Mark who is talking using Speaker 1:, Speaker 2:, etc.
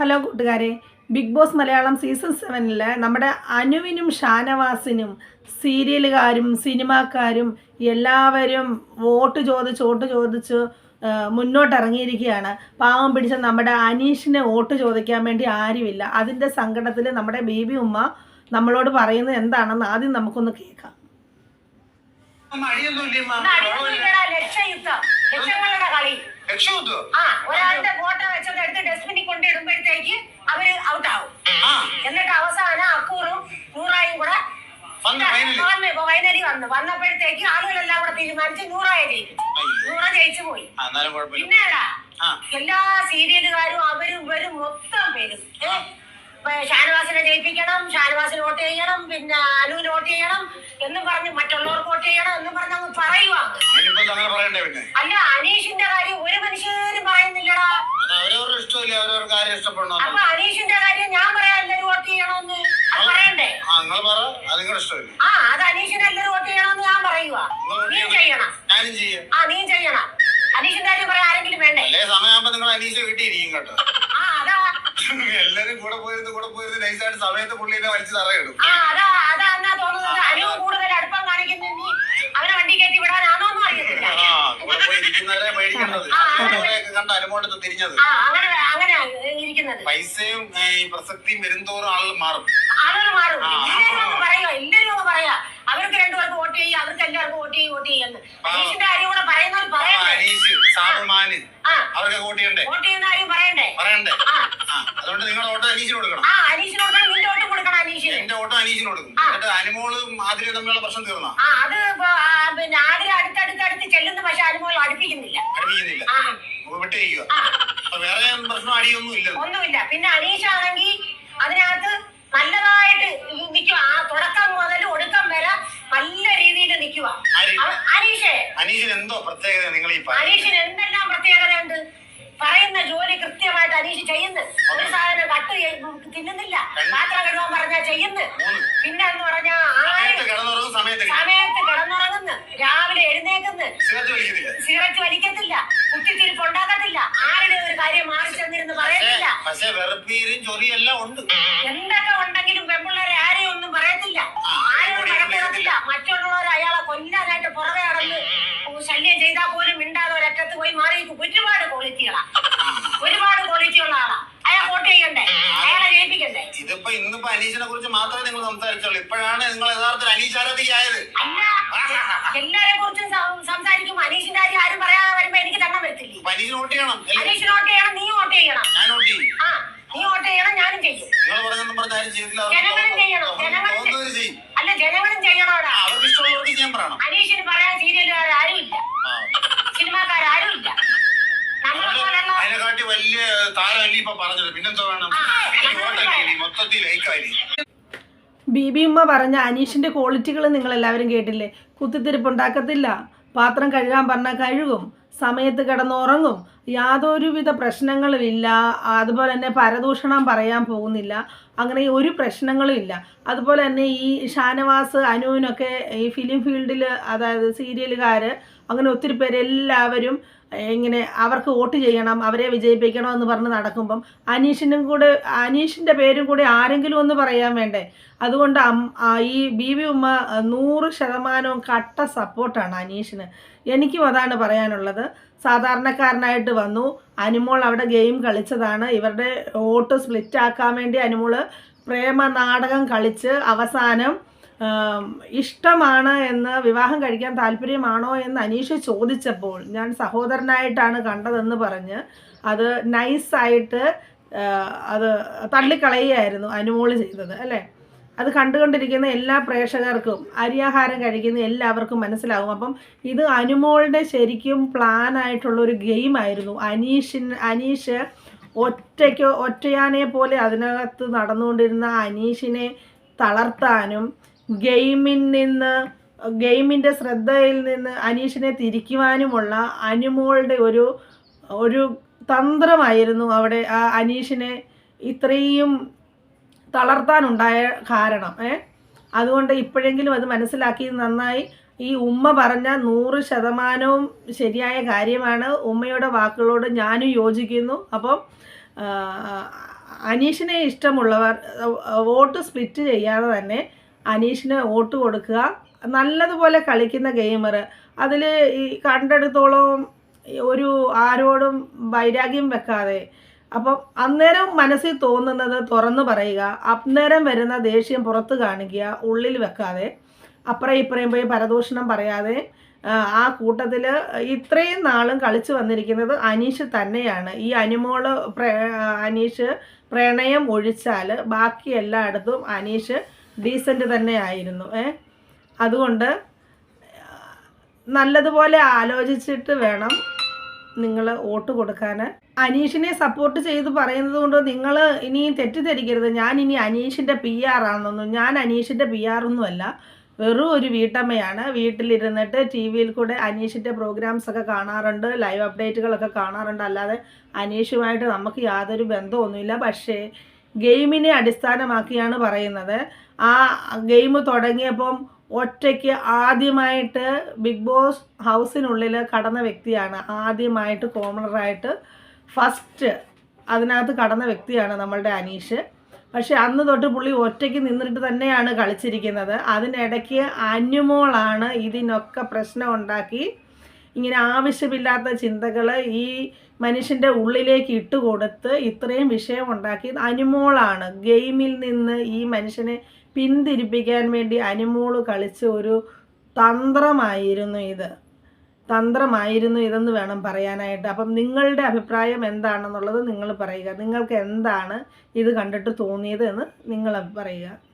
Speaker 1: Hello കൂട്ടുകാരെ. Big boss Malayalam season സെവനിൽ നമ്മുടെ അനുവിനും ഷാനവാസിനും സീരിയലുകാരും സിനിമാക്കാരും എല്ലാവരും വോട്ട് ചോദിച്ച് വോട്ട് ചോദിച്ച് മുന്നോട്ടിറങ്ങിയിരിക്കുകയാണ്. പാവം പിടിച്ച നമ്മുടെ അനീഷിനെ വോട്ട് ചോദിക്കാൻ വേണ്ടി ആരുമില്ല. അതിന്റെ സങ്കടത്തിൽ നമ്മുടെ ബേബി ഉമ്മ നമ്മളോട് പറയുന്നത് എന്താണെന്ന് ആദ്യം നമുക്കൊന്ന് കേൾക്കാം.
Speaker 2: ഒരാളുടെ ഫോട്ടോ വെച്ചത് എടുത്ത് ഡസ്റ്റ്ബിനിൽ കൊണ്ട് ഇടുമ്പോഴത്തേക്ക് അവർ ഔട്ടാവും
Speaker 3: ആവും.
Speaker 2: എന്നിട്ട് അവസാനം അക്കൂറും നൂറായും കൂടെ
Speaker 3: ഫൈനലിൽ.
Speaker 2: വന്ന് വന്നപ്പോഴത്തേക്ക് ആളുകളെല്ലാം കൂടെ തീരുമാനിച്ച് നൂറായ ജയിക്കും നൂറ ജയിച്ചു പോയി. പിന്നെടാ എല്ലാ സീരിയലുകാരും അവരും ഇവരും മൊത്തം പേരും? ഷാനവാസിനെ ജയിപ്പിക്കണം ഷാനവാസിന് വോട്ട് ചെയ്യണം പിന്നെ അനുവിന് വോട്ട് ചെയ്യണം എന്നും പറഞ്ഞ്
Speaker 3: അങ്ങനെ പറയണ്ടേ പിന്നെ?
Speaker 2: അല്ല അനീഷിന്റെ കാര്യം ഒരു മനുഷ്യരും പറയുന്നില്ലടാ.
Speaker 3: അവരവരുടെ ഇഷ്ടമില്ല അവരവർക്ക് കാര്യം ഇഷ്ടപ്പെടണം?
Speaker 2: അപ്പൊ അനീഷിന്റെ കാര്യം ഞാൻ പറയാം എല്ലാരും വോട്ട് ചെയ്യണമെന്ന് അത് പറയണ്ടേ?
Speaker 3: ആ നിങ്ങൾ പറ അത് നിങ്ങളുടെ ഇഷ്ടമില്ല.
Speaker 2: ആ അത് അനീഷിന് എല്ലാരും വോട്ട് ചെയ്യണമെന്ന് ഞാൻ പറയുക നീ ചെയ്യണം.
Speaker 3: ഞാനും ചെയ്യും.
Speaker 2: ആ നീ ചെയ്യണം. അനീഷിന്റെ കാര്യം പറയാൻ ആരെങ്കിലും വേണ്ടേ?
Speaker 3: അല്ലേ സമയമാകുമ്പോ നിങ്ങൾ അനീഷ കിട്ടിയിരിക്കും കേട്ടോ.
Speaker 2: ആ അതാ.
Speaker 3: എല്ലാരും കൂടെ പോയിരുന്ന് കൂടെ പോയിരുന്ന് നൈസായിട്ട് സമയത്ത് പുള്ളിനെ വലിച്ചു തറയിടും.
Speaker 2: ആ അതാ അതാ എന്നാ തോന്നുന്നത് അനു കൂടുതൽ അടുപ്പം കാണിക്കുന്ന നീ അവനെ വണ്ടി കയറ്റി വിടാനാണോന്നും അറിയത്തില്ല
Speaker 3: ആ കൂടെ പോയി ഇരിക്കുന്നവരെ പേടിക്കേണ്ടത് കണ്ട അനുമോട്ടത്ത് തിരിഞ്ഞത്.
Speaker 2: അങ്ങനെ ഇരിക്കുന്നത്.
Speaker 3: പൈസയും ഈ പ്രസക്തിയും വരുന്തോറും ആളുകൾ മാറും.
Speaker 2: ആളുകൾ മാറും.
Speaker 3: പറയാ
Speaker 2: എല്ലാവരും ഒന്ന് പറയാ അവർക്ക് രണ്ടുപേർക്ക് വോട്ട് ചെയ്യും അവർക്ക് എല്ലാവർക്കും വോട്ട് ചെയ്യും വോട്ട് ചെയ്യുന്നു അനീഷിന്റെ കാര്യം കൂടെ പറയുന്നവർ പറയണ്ടേ?
Speaker 3: അവർക്ക് വോട്ട് ചെയ്യണ്ടേ?
Speaker 2: വോട്ട് ചെയ്യുന്ന കാര്യം പറയണ്ടേ?
Speaker 3: പറയണ്ടേ? അതുകൊണ്ട് നിങ്ങൾ വോട്ട് അനീഷിന് കൊടുക്കണം.
Speaker 2: ആ അനീഷിന് കൊടുക്കണം നിന്റെ വോട്ട് കൊടുക്കണം അനീഷിന്
Speaker 3: എന്റെ വോട്ട് അനീഷിന് കൊടുക്കും. എന്നിട്ട് അനുമോളും ആതിരയും തമ്മിലുള്ള പ്രശ്നം തീർന്നാ?
Speaker 2: അത് പിന്നെ ചെല്ലുന്ന പക്ഷെ അനുമോൾ അടുപ്പിക്കുന്നില്ല.
Speaker 3: അടുപ്പിക്കുന്നില്ല.
Speaker 2: ആ.
Speaker 3: വിട്ട് ചെയ്യുക
Speaker 2: ആ.
Speaker 3: അപ്പൊ വേറെ പ്രശ്നം അടിയൊന്നും ഇല്ല
Speaker 2: ഒന്നുമില്ല. പിന്നെ അനീഷ് ആണെങ്കിൽ അതിനകത്ത് നല്ലതായിട്ട് നിൽക്കുക ആ തുടക്കം മുതൽ ഒടുക്കം വരെ നല്ല രീതിയിൽ നിൽക്കുക? അനീഷേ.
Speaker 3: അനീഷിന് എന്തോ പ്രത്യേകത നിങ്ങൾ ഈ
Speaker 2: അനീഷിന് എന്തെല്ലാം പ്രത്യേകതയുണ്ട് പറയുന്ന ജോലി കൃത്യമായിട്ട് അനീഷ് ചെയ്യുന്നു. ഒരു സാധനം കട്ട് തിന്നുന്നില്ല. പാത്രം കഴുകാൻ പറഞ്ഞാൽ ചെയ്യുന്നു. പിന്നെ എന്ന് പറഞ്ഞാൽ
Speaker 3: സമയത്ത്
Speaker 2: ആര്
Speaker 3: കിടന്നുറങ്ങും സമയത്ത്
Speaker 2: സമയത്ത് കിടന്നുറങ്ങുന്നു രാവിലെ എഴുന്നേക്കുന്നു
Speaker 3: സിഗരറ്റ്
Speaker 2: വലിക്കത്തില്ല. കുത്തിത്തിരിപ്പ് ഉണ്ടാക്കത്തില്ല ആരുടെ ഒരു കാര്യം മാറി ചെന്നിരുന്ന് പറയത്തില്ല.
Speaker 3: പക്ഷേ വെറുപ്പീരും ഉണ്ട്.
Speaker 2: എന്തൊക്കെ ഉണ്ടെങ്കിലും പെൺപിള്ളേരെ ആരെയും ഒന്നും പറയത്തില്ല. ആരും
Speaker 3: കൂടി
Speaker 2: നടക്കത്തില്ല മറ്റുള്ളവർ അയാളെ കൊല്ലാനായിട്ട് പുറകെ നടന്ന് ശല്യം ചെയ്താൽ പോലും മിണ്ടാതെ ഒരറ്റത്ത് പോയി മാറി ഒരുപാട് ക്വാളിറ്റികളാ ഒരുപാട് ക്വാളിറ്റി ഉള്ള ആളാ. അയാൾ വോട്ട് ചെയ്യണ്ടേ? ജയിപ്പിക്കണ്ടേ
Speaker 3: ഇന്നിപ്പോ അനീഷിനെ കുറിച്ച് മാത്രമേ നിങ്ങൾ സംസാരിച്ചുള്ളൂ. ഇപ്പോഴാണ് നിങ്ങൾ യഥാർത്ഥത്തിൽ അനീഷ് ആരാധികയായത്
Speaker 2: എല്ലാരെ കുറിച്ചും സംസാരിക്കും. അനീഷിന്റെ കാര്യം ആരും പറയാതെ വരുമ്പോ എനിക്ക് തന്നെ വരത്തില്ലേ?
Speaker 3: അപ്പൊ അനീഷിന് വോട്ട് ചെയ്യണം
Speaker 2: നീ ചെയ്യണം
Speaker 3: ഞാൻ വോട്ട് ചെയ്യും.
Speaker 2: നീ ചെയ്യണം ഞാനും ചെയ്യും.
Speaker 3: നിങ്ങൾ പറഞ്ഞൊന്നും പറഞ്ഞ ആരും ചെയ്തില്ല അവർക്ക്
Speaker 2: ജനങ്ങളും ചെയ്യണം
Speaker 3: തോന്നുന്നത്
Speaker 2: ജനങ്ങളും
Speaker 3: തോന്നുന്നത് ചെയ്യും
Speaker 2: അല്ല ജനങ്ങളും ചെയ്യണോടാ
Speaker 3: ആ, അവർക്ക് ഇഷ്ടമുള്ളവർക്ക് ചെയ്യാൻ പറയണം
Speaker 2: അനീഷിന് പറയാൻ സീരിയലുകാർ ആരുമില്ല
Speaker 3: ആ.
Speaker 2: സിനിമാക്കാരും ഇല്ല നമ്മളെ പോലുള്ള
Speaker 3: അതിനെക്കാട്ടി വലിയ താരമല്ലേ ഇപ്പൊ പറഞ്ഞത്. പിന്നെന്തോ വേണം മൊത്തത്തിൽ ലൈക്കായി
Speaker 1: ബീബി ഉമ്മ പറഞ്ഞ അനീഷിന്റെ ക്വാളിറ്റികൾ നിങ്ങൾ എല്ലാവരും കേട്ടില്ലേ? കുത്തിത്തിരിപ്പ് ഉണ്ടാക്കത്തില്ല പാത്രം കഴുകാൻ പറഞ്ഞാൽ കഴുകും. സമയത്ത് കിടന്നുറങ്ങും. യാതൊരുവിധ പ്രശ്നങ്ങളും ഇല്ല അതുപോലെ തന്നെ പരദൂഷണം പറയാൻ പോകുന്നില്ല. അങ്ങനെ ഒരു പ്രശ്നങ്ങളും ഇല്ല. അതുപോലെ തന്നെ ഈ ഷാനവാസ് അനുവിനൊക്കെ ഈ ഫിലിം ഫീൽഡിൽ അതായത് സീരിയലുകാർ അങ്ങനെ ഒത്തിരി പേരെല്ലാവരും ഇങ്ങനെ അവർക്ക് വോട്ട് ചെയ്യണം അവരെ വിജയിപ്പിക്കണം എന്ന് പറഞ്ഞ് നടക്കുമ്പം അനീഷിനും കൂടെ അനീഷിന്റെ പേരും കൂടെ ആരെങ്കിലും ഒന്ന് പറയാൻ വേണ്ടേ? അതുകൊണ്ട് ഈ ബി വി ഉമ്മ നൂറ് ശതമാനവും കട്ട സപ്പോർട്ടാണ് അനീഷിന്. എനിക്കും അതാണ് പറയാനുള്ളത്. സാധാരണക്കാരനായിട്ട് വന്നു. അനിമോൾ അവിടെ ഗെയിം കളിച്ചതാണ്. ഇവരുടെ വോട്ട് സ്പ്ലിറ്റ് ആക്കാൻ വേണ്ടി അനുമോൾ പ്രേമ നാടകം കളിച്ച് അവസാനം ഇഷ്ടമാണ് എന്ന് വിവാഹം കഴിക്കാൻ താല്പര്യമാണോ എന്ന് അനീഷ് ചോദിച്ചപ്പോൾ ഞാൻ സഹോദരനായിട്ടാണ് കണ്ടതെന്ന് പറഞ്ഞ് അത് നൈസായിട്ട് അത് തള്ളിക്കളയുകയായിരുന്നു അനുമോൾ ചെയ്തത് അല്ലേ? അത് കണ്ടുകൊണ്ടിരിക്കുന്ന എല്ലാ പ്രേക്ഷകർക്കും അരിയാഹാരം കഴിക്കുന്ന എല്ലാവർക്കും മനസ്സിലാകും. അപ്പം ഇത് അനുമോളുടെ ശരിക്കും ഒരു ഗെയിമായിരുന്നു അനീഷിൻ അനീഷ് ഒറ്റയ്ക്ക് ഒറ്റയാനെ പോലെ അതിനകത്ത് നടന്നുകൊണ്ടിരുന്ന അനീഷിനെ തളർത്താനും ഗെയിമിൽ നിന്ന് ഗെയിമിന്റെ ശ്രദ്ധയിൽ നിന്ന് അനീഷിനെ തിരിക്കുവാനുമുള്ള അനുമോളുടെ ഒരു ഒരു തന്ത്രമായിരുന്നു അവിടെ ആ അനീഷിനെ ഇത്രയും തളർത്താനുണ്ടായ കാരണം ഏ? അതുകൊണ്ട് ഇപ്പോഴെങ്കിലും അത് മനസ്സിലാക്കി നന്നായി. ഈ ഉമ്മ പറഞ്ഞ നൂറ് ശതമാനവും ശരിയായ കാര്യമാണ്. ഉമ്മയുടെ വാക്കുകളോട് ഞാനും യോജിക്കുന്നു. അപ്പം അനീഷിനെ ഇഷ്ടമുള്ളവർ വോട്ട് സ്പ്ലിറ്റ് ചെയ്യാതെ തന്നെ അനീഷിന് വോട്ട് കൊടുക്കുക. നല്ലതുപോലെ കളിക്കുന്ന ഗെയിമർ അതിൽ ഈ കണ്ടെടുത്തോളം ഒരു ആരോടും വൈരാഗ്യം വെക്കാതെ അപ്പം അന്നേരം മനസ്സിൽ തോന്നുന്നത് തുറന്നു പറയുക അന്നേരം വരുന്ന ദേഷ്യം പുറത്ത് കാണിക്കുക ഉള്ളിൽ വെക്കാതെ അപ്പുറം ഇപ്പുറയും പോയി പരദൂഷണം പറയാതെ ആ, കൂട്ടത്തിൽ ഇത്രയും നാളും കളിച്ചു വന്നിരിക്കുന്നത് അനീഷ് തന്നെയാണ്. ഈ അനുമോൾ അനീഷ് പ്രണയം ഒഴിച്ചാൽ ബാക്കി എല്ലായിടത്തും അനീഷ് ഡീസന്റ് തന്നെ ആയിരുന്നു ഏ? അതുകൊണ്ട് നല്ലതുപോലെ ആലോചിച്ചിട്ട് വേണം നിങ്ങൾ വോട്ട് കൊടുക്കാൻ. അനീഷിനെ സപ്പോർട്ട് ചെയ്ത് പറയുന്നത് കൊണ്ട് നിങ്ങൾ ഇനി തെറ്റിദ്ധരിക്കരുത്. ഞാൻ ഇനി അനീഷിന്റെ പി ആർ ആണെന്നൊന്നും ഞാൻ അനീഷിന്റെ പി ആർ ഒന്നുമല്ല വെറും ഒരു വീട്ടമ്മയാണ്. വീട്ടിലിരുന്നിട്ട് ടി വിയിൽ കൂടെ അനീഷിന്റെ പ്രോഗ്രാംസ് ഒക്കെ കാണാറുണ്ട്. ലൈവ് അപ്ഡേറ്റുകളൊക്കെ കാണാറുണ്ട്. അല്ലാതെ അനീഷുമായിട്ട് നമുക്ക് യാതൊരു ബന്ധമൊന്നുമില്ല. പക്ഷേ ഗെയിമിനെ അടിസ്ഥാനമാക്കിയാണ് പറയുന്നത്. ആ ഗെയിം തുടങ്ങിയപ്പം ഒറ്റയ്ക്ക് ആദ്യമായിട്ട് ബിഗ് ബോസ് ഹൗസിനുള്ളിൽ കടന്ന വ്യക്തിയാണ് ആദ്യമായിട്ട് കോമണറായിട്ട് ഫസ്റ്റ് അതിനകത്ത് കടന്ന വ്യക്തിയാണ് നമ്മളുടെ അനീഷ്. പക്ഷെ അന്ന് തൊട്ട് പുള്ളി ഒറ്റയ്ക്ക് നിന്നിട്ട് തന്നെയാണ് കളിച്ചിരിക്കുന്നത്. അതിനിടയ്ക്ക് അന്യമോളാണ് ഇതിനൊക്കെ പ്രശ്നം ഉണ്ടാക്കി. ഇങ്ങനെ ആവശ്യമില്ലാത്ത ചിന്തകൾ ഈ മനുഷ്യന്റെ ഉള്ളിലേക്ക് ഇട്ട് കൊടുത്ത് ഇത്രയും വിഷയം ഉണ്ടാക്കി. അനുമോളാണ് ഗെയിമിൽ നിന്ന് ഈ മനുഷ്യനെ പിന്തിരിപ്പിക്കാൻ വേണ്ടി അനുമോൾ കളിച്ച ഒരു തന്ത്രമായിരുന്നു ഇത്. തന്ത്രമായിരുന്നു ഇതെന്ന് വേണം പറയാനായിട്ട്. അപ്പം നിങ്ങളുടെ അഭിപ്രായം എന്താണെന്നുള്ളത് നിങ്ങൾ പറയുക. നിങ്ങൾക്ക് എന്താണ് ഇത് കണ്ടിട്ട് തോന്നിയത് എന്ന് നിങ്ങൾ പറയുക.